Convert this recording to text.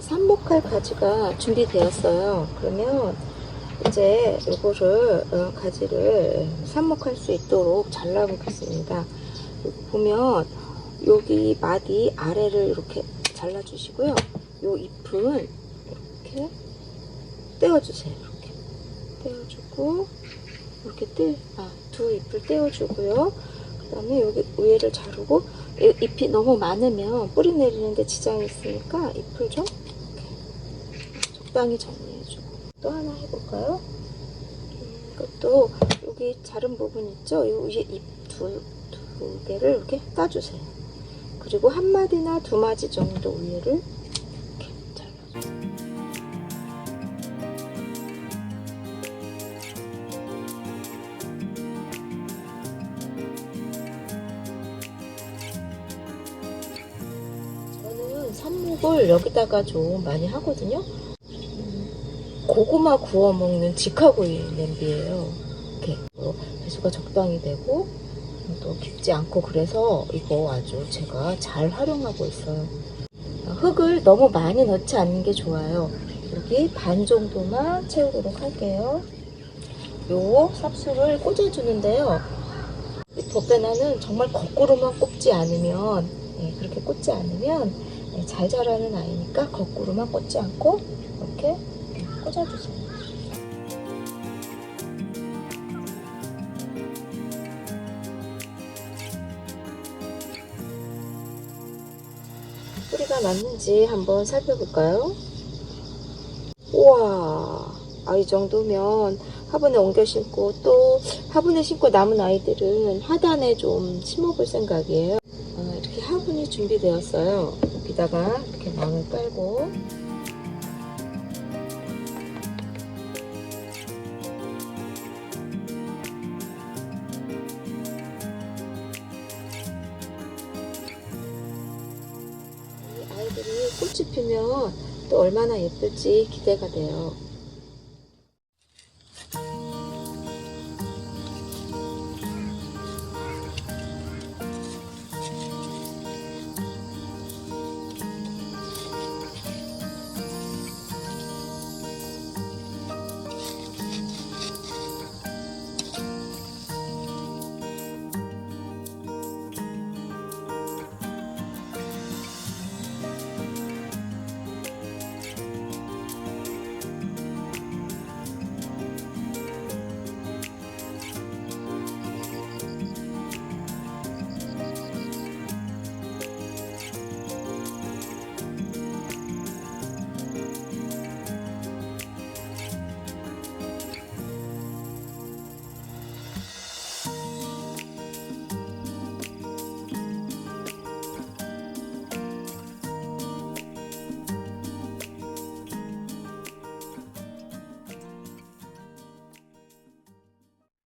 삽목할 가지가 준비되었어요. 그러면 이제 요거를 어, 가지를 삽목할 수 있도록 잘라보겠습니다. 보면 여기 마디 아래를 이렇게 잘라주시고요. 요 잎은 이렇게 떼어주세요. 이렇게 떼어주고 이렇게 떼, 아, 두 잎을 떼어주고요. 그 다음에 여기 위에를 자르고 이- 잎이 너무 많으면 뿌리 내리는데 지장이 있으니까 잎을 좀 적당히 정리해주고 또 하나 해볼까요? 음, 이것도 여기 자른 부분 있죠? 요 위에 잎두 두 개를 이렇게 따주세요. 그리고 한 마디나 두 마디 정도 위에를 삽목을 여기다가 좀 많이 하거든요. 음, 고구마 구워 먹는 직화구이 냄비예요. 이렇게 어, 배수가 적당히 되고 또 깊지 않고 그래서 이거 아주 제가 잘 활용하고 있어요. 어, 흙을 너무 많이 넣지 않는 게 좋아요. 여기 반 정도만 채우도록 할게요. 요 삽수를 꽂아주는데요. 이 덧배나는 정말 거꾸로만 꽂지 않으면 예, 그렇게 꽂지 않으면 예, 잘 자라는 아이니까 거꾸로만 꽂지 않고 이렇게 예, 꽂아주세요. 뿌리가 맞는지 한번 살펴볼까요? 우와, 아, 이 정도면 화분에 옮겨 심고 또 화분에 심고 남은 아이들은 하단에 좀 심어볼 생각이에요. 아, 이렇게 화분이 준비되었어요. 여기다가 이렇게 망을 깔고 이 아이들이 꽃이 피면 또 얼마나 예쁠지 기대가 돼요.